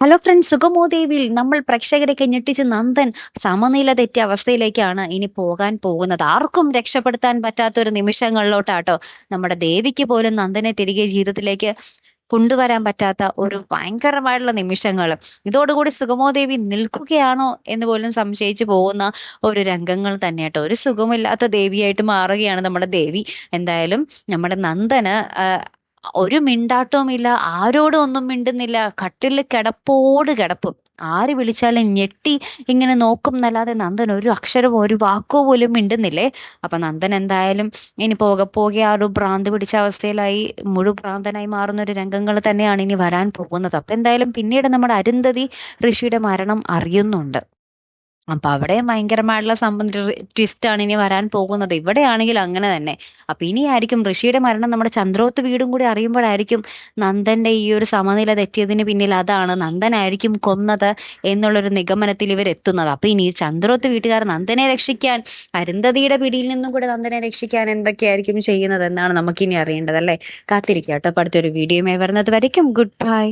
Hello friends സുഗമോ ദേവിയിൽ നമ്മൾ പ്രേക്ഷകരെയൊക്കെ ഞെട്ടിച്ച് നന്ദൻ സമനില തെറ്റിയ അവസ്ഥയിലേക്കാണ് ഇനി പോകാൻ പോകുന്നത്. ആർക്കും രക്ഷപ്പെടുത്താൻ പറ്റാത്ത ഒരു നിമിഷങ്ങളിലോട്ടാട്ടോ നമ്മുടെ ദേവിക്ക് പോലും നന്ദനെ തിരികെ ജീവിതത്തിലേക്ക് കൊണ്ടുവരാൻ പറ്റാത്ത ഒരു ഭയങ്കരമായിട്ടുള്ള നിമിഷങ്ങൾ ഇതോടുകൂടി സുഗമോദേവി നിൽക്കുകയാണോ എന്ന് പോലും സംശയിച്ചു പോകുന്ന ഒരു രംഗങ്ങൾ തന്നെ കേട്ടോ ഒരു സുഖമില്ലാത്ത ദേവിയായിട്ട് മാറുകയാണ് നമ്മുടെ ദേവി. എന്തായാലും നമ്മുടെ നന്ദന് ഒരു മിണ്ടാട്ടവുമില്ല ആരോടും ഒന്നും മിണ്ടുന്നില്ല. കട്ടിൽ കിടപ്പോട് കിടപ്പും. ആര് വിളിച്ചാലും ഞെട്ടി ഇങ്ങനെ നോക്കും എന്നല്ലാതെ നന്ദൻ ഒരു അക്ഷരമോ ഒരു വാക്കോ പോലും മിണ്ടുന്നില്ലേ? അപ്പൊ നന്ദൻ എന്തായാലും ഇനി പോകെ പോകെ ആ ഒരു ഭ്രാന്ത് പിടിച്ച അവസ്ഥയിലായി. മുഴു ഭ്രാന്തനായി മാറുന്ന ഒരു രംഗങ്ങൾ തന്നെയാണ് ഇനി വരാൻ പോകുന്നത്. അപ്പൊ എന്തായാലും പിന്നീട് നമ്മുടെ അരുന്ധതി ഋഷിയുടെ മരണം അറിയുന്നുണ്ട്. അപ്പൊ അവിടെ ഭയങ്കരമായിട്ടുള്ള സംബന്ധ ട്വിസ്റ്റ് ആണ് ഇനി വരാൻ പോകുന്നത്. ഇവിടെയാണെങ്കിൽ അങ്ങനെ തന്നെ. അപ്പൊ ഇനി ആയിരിക്കും ഋഷിയുടെ മരണം നമ്മുടെ ചന്ദ്രോത്ത് വീടും കൂടി അറിയുമ്പോഴായിരിക്കും നന്ദന്റെ ഈ ഒരു സമനില തെറ്റിയതിന് പിന്നിൽ അതാണ് നന്ദനായിരിക്കും കൊന്നത് എന്നുള്ളൊരു നിഗമനത്തിൽ ഇവർ എത്തുന്നത്. അപ്പൊ ഇനി ചന്ദ്രോത്ത് വീട്ടുകാർ നന്ദനെ രക്ഷിക്കാൻ അരുന്ധതിയുടെ പിടിയിൽ നിന്നും കൂടെ നന്ദനെ രക്ഷിക്കാൻ എന്തൊക്കെയായിരിക്കും ചെയ്യുന്നത് എന്നാണ് നമുക്കിനി അറിയേണ്ടത് അല്ലേ? കാത്തിരിക്കാം കേട്ടോ. അടുത്തൊരു വീഡിയോയുമായി വരുന്നത് വരയ്ക്കും. Good bye